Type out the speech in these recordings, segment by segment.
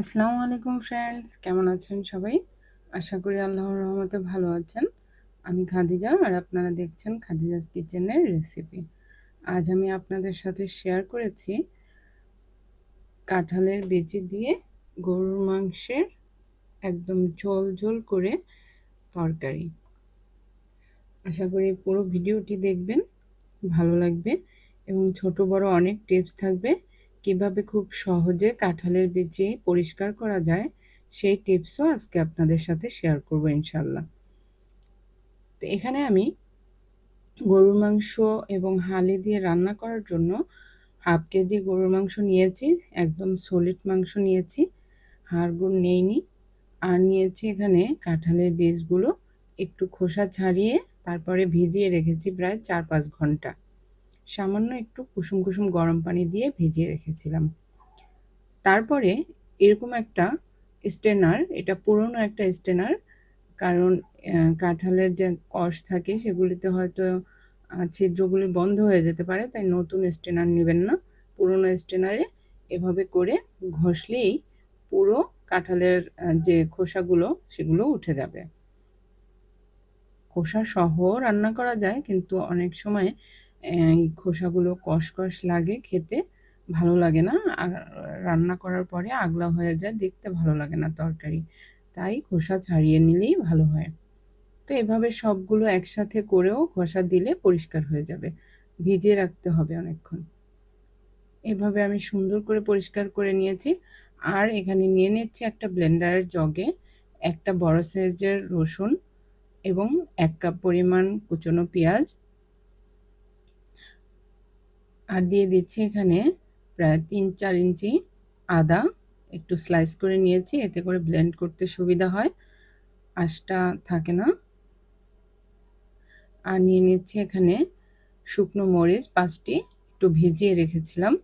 আসসালামু আলাইকুম ফ্রেন্ডস কেমন আছেন সবাই? আশা করি আল্লাহর রহমতে ভালো আছেন। আমি খাদিজা আর আপনারা দেখছেন খাদিজাস কিচেনের রেসিপি আজ আমি আপনাদের সাথে শেয়ার করেছি কাঁঠালের বেচি দিয়ে গরুর মাংসের একদম ঝোল ঝোল করে তরকারি। আশা করি পুরো ভিডিওটি দেখবেন, ভালো লাগবে এবং ছোট বড় অনেক টিপস থাকবে। কীভাবে খুব সহজে কাঁঠালের বীজে পরিষ্কার করা যায়, সেই টিপসও আজকে আপনাদের সাথে শেয়ার করব ইনশাল্লাহ। তো এখানে আমি গরুর মাংস এবং হালি দিয়ে রান্না করার জন্য হাফ কেজি গরুর মাংস নিয়েছি, একদম সলিড মাংস নিয়েছি হাড়গুড় নেইনি। আর নিয়েছি এখানে কাঁঠালের বীজগুলো একটু খোসা ছাড়িয়ে তারপরে ভিজিয়ে রেখেছি প্রায় চার পাঁচ ঘণ্টা। সামান্য একটু কুসুম কুসুম গরম পানি দিয়ে ভিজিয়ে রেখেছিলাম। তারপরে এরকম একটা স্টেনার, এটা পুরনো একটা স্টেনার, কারণ কাঁঠালের যে কষ থাকে সেগুলিতে হয়তো ছিদ্রগুলি বন্ধ হয়ে যেতে পারে, তাই নতুন স্টেনার নেবেন না। পুরনো স্টেনারে এভাবে করে ঘষলেই পুরো কাঁঠালের যে খোসাগুলো সেগুলো উঠে যাবে। খোসা সহ রান্না করা যায়, কিন্তু অনেক সময় এই খোসাগুলো কষকষ লাগে খেতে, ভালো লাগে না। রান্না করার পরে আগলা হয়ে যায়, দেখতে ভালো লাগে না তরকারি। তাই খোসা ছাড়িয়ে নিলেই ভালো হয়। তো এভাবে সবগুলো একসাথে করেও খোসা দিলে পরিষ্কার হয়ে যাবে। ভিজিয়ে রাখতে হবে অনেকক্ষণ। এভাবে আমি সুন্দর করে পরিষ্কার করে নিয়েছি। আর এখানে নিয়ে নিচ্ছি একটা ব্লেন্ডারের জগে একটা বড় সাইজের রসুন এবং এক কাপ পরিমাণ কুচনো পেঁয়াজ। আর দিয়ে দিচ্ছি এখানে প্রায় তিন চার ইঞ্চি আদা। একটু স্লাইস করে নিয়েছি, এতে করে ব্লেন্ড করতে সুবিধা হয়। আঁশটা থাকে না। আর নিয়ে নিচ্ছি এখানে শুকনো মরিচ পাঁচটি, একটু ভিজিয়ে রেখেছিলাম।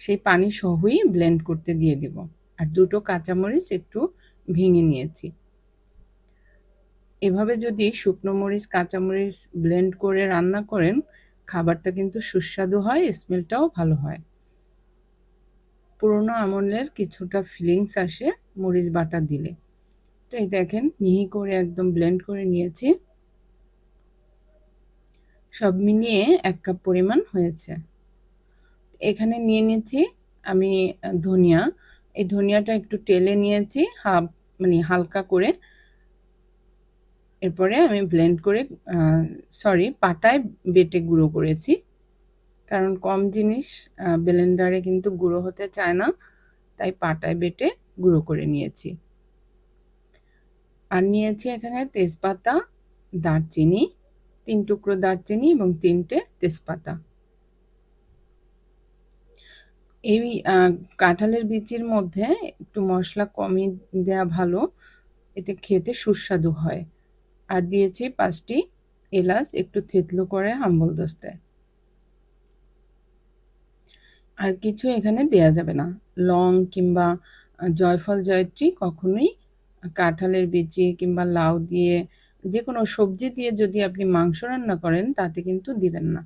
সেই পানি সহই ব্লেন্ড করতে দিয়ে দিব। আর দুটো কাঁচামরিচ একটু ভেঙে নিয়েছি। এভাবে যদি শুকনো মরিচ, কাঁচামরিচ ব্লেন্ড করে রান্না করেন খাবারটা কিন্তু সুস্বাদু হয়, স্মেলটাও ভালো হয়। পুরোনো আমলের কিছুটা ফিলিংস আসে মরিচ বাটা দিলে। তো এই দেখেন, মিহি করে একদম ব্লেন্ড করে নিয়েছি। সব মিলিয়ে এক কাপ পরিমাণ হয়েছে। এখানে নিয়ে নিয়েছি আমি ধনিয়া। এই ধনিয়াটা একটু টেলে নিয়েছি, হাফ মানে হালকা করে। এরপরে আমি ব্লেন্ড করে সরি পাটায় বেটে গুঁড়ো করেছি। কারণ কম জিনিস ব্লেন্ডারে কিন্তু গুঁড়ো হতে চায় না, তাই পাটায় বেটে গুঁড়ো করে নিয়েছি। আর নিয়েছি এখানে তেজপাতা, দারচিনি, তিন টুকরো দারচিনি এবং তিনটে তেজপাতা। এই কাঁঠালের বিচির মধ্যে একটু মশলা কমিয়ে দেওয়া ভালো, এতে খেতে সুস্বাদু হয়। আর দিয়েছি পাঁচটি এলাচ, একটু থেতলো করে হাম্বল দস্তায়। আর কিছু এখানে দেয়া যাবে না। লং কিংবা জয়ফল, জয়ত্রী কখনোই কাঁঠালের বিচি কিংবা লাউ দিয়ে যে কোনো সবজি দিয়ে যদি আপনি মাংস রান্না করেন, তাতে কিন্তু দিবেন না।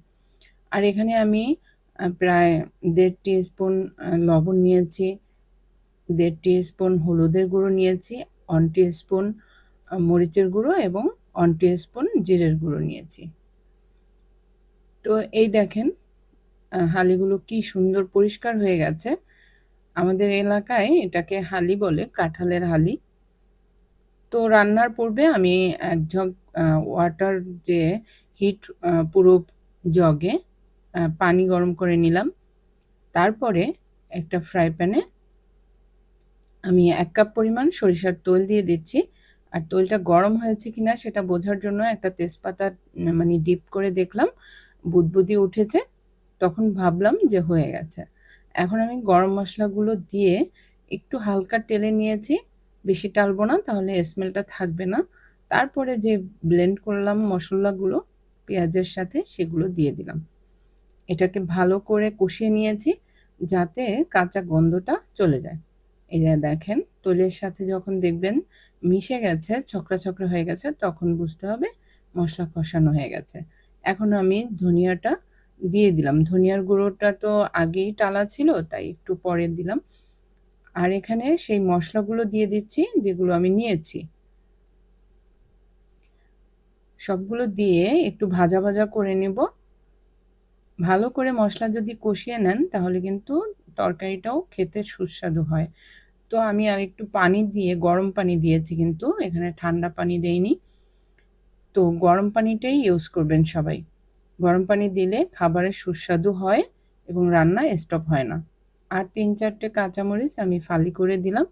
আর এখানে আমি প্রায় দেড় স্পুন লবণ নিয়েছি, দেড় স্পুন হলুদের গুঁড়ো নিয়েছি, ওয়ান স্পুন মরিচের গুঁড়ো এবং ওয়ান স্পুন জিরের গুঁড়ো নিয়েছি। তো এই দেখেন হালিগুলো কি সুন্দর পরিষ্কার হয়ে গেছে। আমাদের এলাকায় এটাকে হালি বলে, কাঁঠালের হালি। তো রান্নার পূর্বে আমি এক জগ ওয়াটার যে হিট পুরো জগে পানি গরম করে নিলাম। তারপরে একটা ফ্রাই প্যানে আমি এক কাপ পরিমাণ সরিষার তেল দিয়ে দিচ্ছি। আর তৈলটা গরম হয়েছে কিনা সেটা বোঝার জন্য একটা তেজপাতা মানে ডিপ করে দেখলাম, বুদবুদি উঠেছে, তখন ভাবলাম যে হয়ে গেছে। এখন আমি গরম মশলাগুলো দিয়ে একটু হালকা টেলে নিয়েছি, বেশি টালবো না, তাহলে স্মেলটা থাকবে না। তারপরে যে ব্লেন্ড করলাম মশলাগুলো, পেঁয়াজের সাথে সেগুলো দিয়ে দিলাম। এটাকে ভালো করে কষিয়ে নিয়েছি, যাতে কাঁচা গন্ধটা চলে যায়। এই দেখেন, তৈলের সাথে যখন দেখবেন মিশে গেছে, ছকরা ছকরা হয়ে গেছে, তখন বুঝতে হবে মশলা কষানো হয়ে গেছে। এখন আমি ধনিয়াটা দিয়ে দিলাম। ধনিয়ার গুঁড়োটা তো আগেই টালা ছিল, তাই একটু পরে দিলাম। আর এখানে সেই মশলাগুলো দিয়ে দিচ্ছি, যেগুলো আমি নিয়েছি। সবগুলো দিয়ে একটু ভাজা ভাজা করে নেব। ভালো করে মশলা যদি কষিয়ে নেন, তাহলে কিন্তু তরকারিটাও খেতে সুস্বাদু হয়। তো আমি আর একটু পানি দিয়ে, গরম পানি দিয়েছি কিন্তু, এখানে ঠান্ডা পানি দেইনি। তো গরম পানিটাই ইউজ করবেন সবাই। গরম পানি দিলে খাবারের সুস্বাদু হয় এবং রান্না স্টপ হয় না। আর তিন চারটে কাঁচামরিচ আমি ফালি করে দিলাম,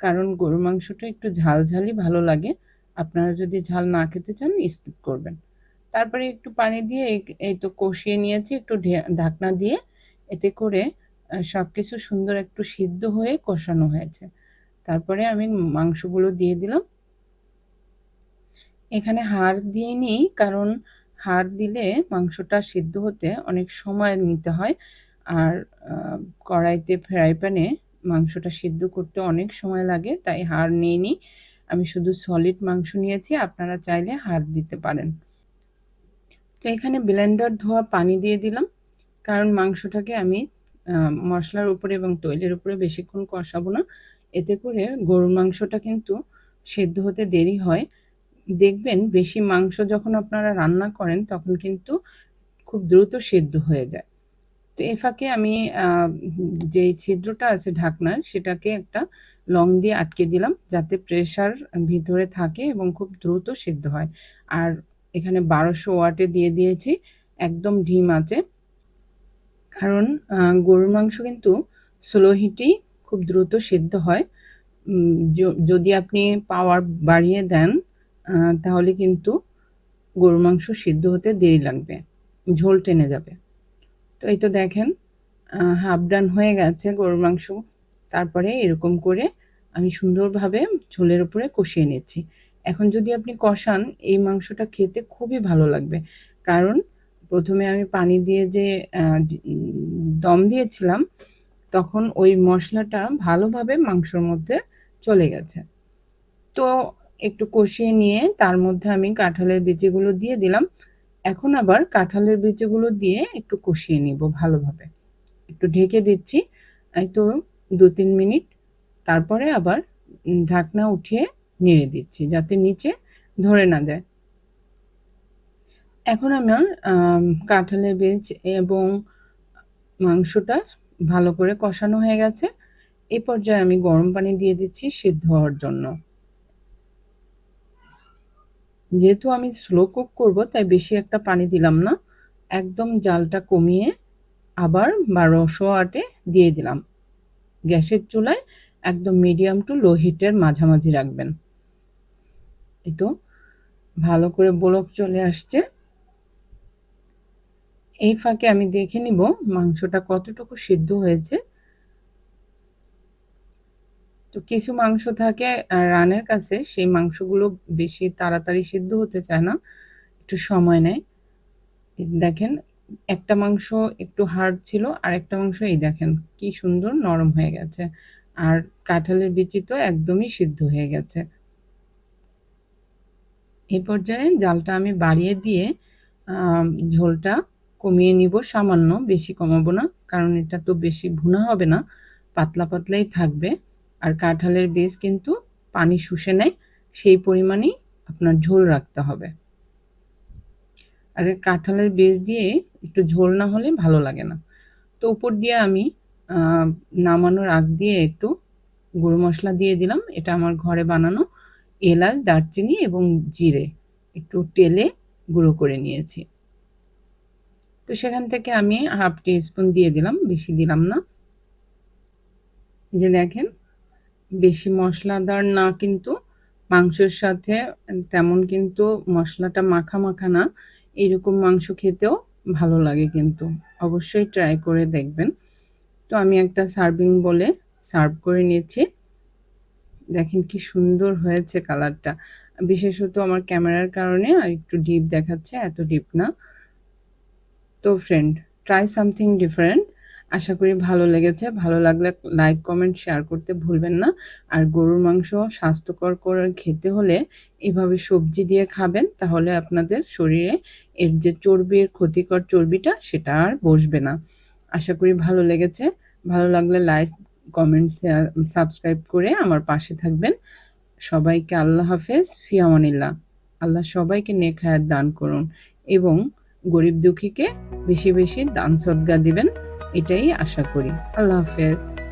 কারণ গরু মাংসটা একটু ঝালঝালি ভালো লাগে। আপনারা যদি ঝাল না খেতে চান স্কিপ করবেন। তারপরে একটু পানি দিয়ে এই তো কষিয়ে নিয়েছি, একটু ঢাকনা দিয়ে। এতে করে সব কিছু সুন্দর একটু সিদ্ধ হয়ে কষানো হয়েছে। তারপরে আমি মাংসগুলো দিয়ে দিলাম। এখানে হাড় দিয়ে নিই, কারণ হাড় দিলে মাংসটা সিদ্ধ হতে অনেক সময় নিতে হয়। আর কড়াইতে ফ্রাই প্যানে মাংসটা সিদ্ধ করতে অনেক সময় লাগে, তাই হাড় নিয়ে নিই। আমি শুধু সলিড মাংস নিয়েছি, আপনারা চাইলে হাড় দিতে পারেন। তো এখানে ব্লেন্ডার ধোয়া পানি দিয়ে দিলাম, কারণ মাংসটাকে আমি মশলার উপরে এবং তৈলের উপরে বেশিক্ষণ কষাবো না। এতে করে গরুর মাংসটা কিন্তু সেদ্ধ হতে দেরি হয়। দেখবেন বেশি মাংস যখন আপনারা রান্না করেন, তখন কিন্তু খুব দ্রুত সেদ্ধ হয়ে যায়। তো এ ফাঁকে আমি যে ছিদ্রটা আছে ঢাকনার, সেটাকে একটা লং দিয়ে আটকে দিলাম যাতে প্রেশার ভিতরে থাকে এবং খুব দ্রুত সেদ্ধ হয়। আর এখানে বারোশো ওয়াটে দিয়ে দিয়েছি, একদম ঢিম আছে। কারণ গরুর মাংস কিন্তু স্লো হিটেই খুব দ্রুত সিদ্ধ হয়। যদি আপনি পাওয়ার বাড়িয়ে দেন তাহলে কিন্তু গরুর মাংস সিদ্ধ হতে দেরি লাগবে, ঝোল টেনে যাবে। তো এই তো দেখেন হাফ ডান হয়ে গেছে গরুর মাংস। তারপরে এরকম করে আমি সুন্দরভাবে ঝোলের উপরে কষিয়ে নিচ্ছি। এখন যদি আপনি কষান, এই মাংসটা খেতে খুবই ভালো লাগবে। কারণ প্রথমে আমি পানি দিয়ে যে দম দিয়েছিলাম, তখন ওই মশলাটা ভালোভাবে মাংসর মধ্যে চলে গেছে। তো একটু কষিয়ে নিয়ে তার মধ্যে আমি কাঁঠালের বিচিগুলো দিয়ে দিলাম। এখন আবার কাঁঠালের বিচিগুলো দিয়ে একটু কষিয়ে নিব ভালোভাবে। একটু ঢেকে দিচ্ছি তো দু তিন মিনিট। তারপরে আবার ঢাকনা উঠিয়ে নেড়ে দিচ্ছি যাতে নিচে ধরে না যায়। এখন আমার কাঁঠালের বীজ এবং মাংসটা ভালো করে কষানো হয়ে গেছে। এ পর্যায়ে আমি গরম পানি দিয়ে দিচ্ছি সিদ্ধ হওয়ার জন্য। যেহেতু আমি স্লো কুক করব, তাই বেশি একটা পানি দিলাম না। একদম জালটা কমিয়ে আবার বারোশো আটে দিয়ে দিলাম। গ্যাসের চুলায় একদম মিডিয়াম টু লো হিটের মাঝামাঝি রাখবেন। এই তো, ভালো করে বলক চলে আসছে। এই ফাঁকে আমি দেখে নিব মাংসটা কতটুকু সিদ্ধ হয়েছে। তো কিছু মাংস থাকে রানের কাছে, সেই মাংসগুলো বেশি তাড়াতাড়ি সিদ্ধ হতে চায় না, একটু সময় নেয়। দেখেন, একটা মাংস একটু হার্ড ছিল, আর একটা মাংস এই দেখেন, কি সুন্দর নরম হয়ে গেছে। আর কাঁঠালের বিচি তো একদমই সিদ্ধ হয়ে গেছে। এই পর্যায়ে জালটা আমি বাড়িয়ে দিয়ে ঝোলটা কমিয়ে নিব, সামান্য বেশি কমাবো না, কারণ এটা তো বেশি ভুনা হবে না, পাতলা পাতলাই থাকবে। আর কাঁঠালের বীজ কিন্তু পানি শুষে নেয়, সেই পরিমাণেই আপনার ঝোল রাখতে হবে। আর কাঁঠালের বীজ দিয়ে একটু ঝোল না হলে ভালো লাগে না। তো উপর দিয়ে আমি নামানোর আগ দিয়ে একটু গুঁড়ো মশলা দিয়ে দিলাম, এটা আমার ঘরে বানানো এলাচ, দারচিনি এবং জিরে, একটু তেলে গুঁড়ো করে নিয়েছি। তো সেখান থেকে আমি হাফ টি স্পুন দিয়ে দিলাম, বেশি দিলাম না। যে দেখেন, বেশি মশলাদার না কিন্তু, মাংসের সাথে তেমন কিন্তু মশলাটা মাখা মাখা না, এরকম মাংস খেতেও ভালো লাগে কিন্তু। অবশ্যই ট্রাই করে দেখবেন। তো আমি একটা সার্ভিং বলে সার্ভ করে নিয়েছি। দেখেন কি সুন্দর হয়েছে কালারটা বিশেষত আমার ক্যামেরার কারণে আর একটু ডিপ দেখাচ্ছে, এত ডিপ না। তো ফ্রেন্ড ট্রাই সামথিং ডিফারেন্ট আশা করি ভালো লেগেছে। ভালো লাগলে লাইক কমেন্ট শেয়ার করতে ভুলবেন না। আর গরুর মাংস স্বাস্থ্যকর করে খেতে হলে এভাবে সবজি দিয়ে খাবেন তাহলে আপনাদের শরীরে এর যে চর্বির ক্ষতিকর চর্বিটা সেটা আর বসবে না। আশা করি ভালো লেগেছে। ভালো লাগলে লাইক কমেন্ট, শেয়ার, সাবস্ক্রাইব করে আমার পাশে থাকবেন। সবাইকে আল্লাহ হাফেজ, ফি আমানিল্লাহ। আল্লাহ সবাইকে নেক হায়াত দান করুন। এবং গরিব দুঃখীকে বেশি, বেশি দান সদ্গা দিবেন এটাই আশা করি। আল্লাহ হাফেজ।